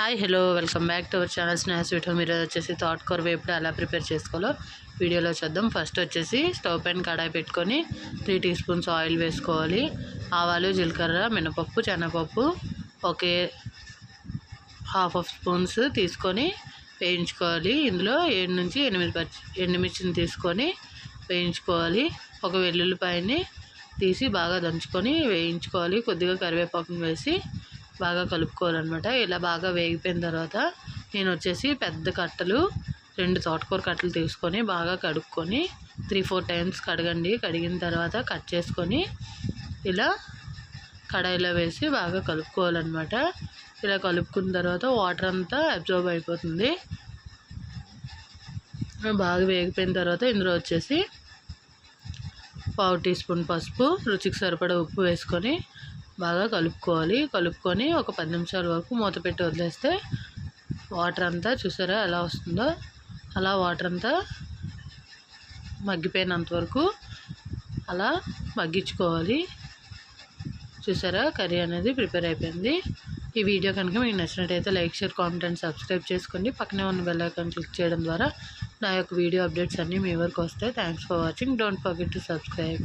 Hi hello welcome back to our channel snacks video మీరు వచ్చేసి థాట్ కూర వేపుడు ఎలా ప్రిపేర్ చేసుకోవాలో వీడియోలో చూద్దాం. ఫస్ట్ వచ్చేసి స్టవ్ పైన కడాయి పెట్టుకొని త్రీ టీ స్పూన్స్ ఆయిల్ వేసుకోవాలి. ఆవాలు జీలకర్ర మినపప్పు శనగపప్పు ఒకే హాఫ్ ఆఫ్ స్పూన్స్ తీసుకొని వేయించుకోవాలి. ఇందులో ఏడు నుంచి ఎనిమిది పచ్చి ఎండుమిర్చిని తీసుకొని వేయించుకోవాలి. ఒక వెల్లుల్లిపాయని తీసి బాగా దంచుకొని వేయించుకోవాలి. కొద్దిగా కరివేపాకుని వేసి బాగా కలుపుకోవాలన్నమాట. ఇలా బాగా వేగిపోయిన తర్వాత నేను వచ్చేసి పెద్ద కట్టలు రెండు తోటకూర కట్టలు తీసుకొని బాగా కడుక్కొని త్రీ ఫోర్ టైమ్స్ కడగండి. కడిగిన తర్వాత కట్ చేసుకొని ఇలా కడాయిలో వేసి బాగా కలుపుకోవాలన్నమాట. ఇలా కలుపుకున్న తర్వాత వాటర్ అంతా అబ్జర్వ్ అయిపోతుంది. బాగా వేగిపోయిన తర్వాత ఇందులో వచ్చేసి పావు టీ స్పూన్ పసుపు రుచికి సరిపడా ఉప్పు వేసుకొని బాగా కలుపుకోవాలి. కలుపుకొని ఒక పది నిమిషాల వరకు మూత పెట్టి వదిలేస్తే వాటర్ అంతా చూసారా ఎలా వస్తుందో? అలా వాటర్ అంతా మగ్గిపోయినంత వరకు అలా మగ్గించుకోవాలి. చూసారా కర్రీ అనేది ప్రిపేర్ అయిపోయింది. ఈ వీడియో కనుక మీకు నచ్చినట్టయితే like share comment and subscribe చేసుకోండి. పక్కనే ఉన్న బెల్ ఐకాన్ క్లిక్ చేయడం ద్వారా నా యొక్క వీడియో అప్డేట్స్ అన్నీ మీ వరకు వస్తాయి. Thanks for watching. Don't forget to subscribe.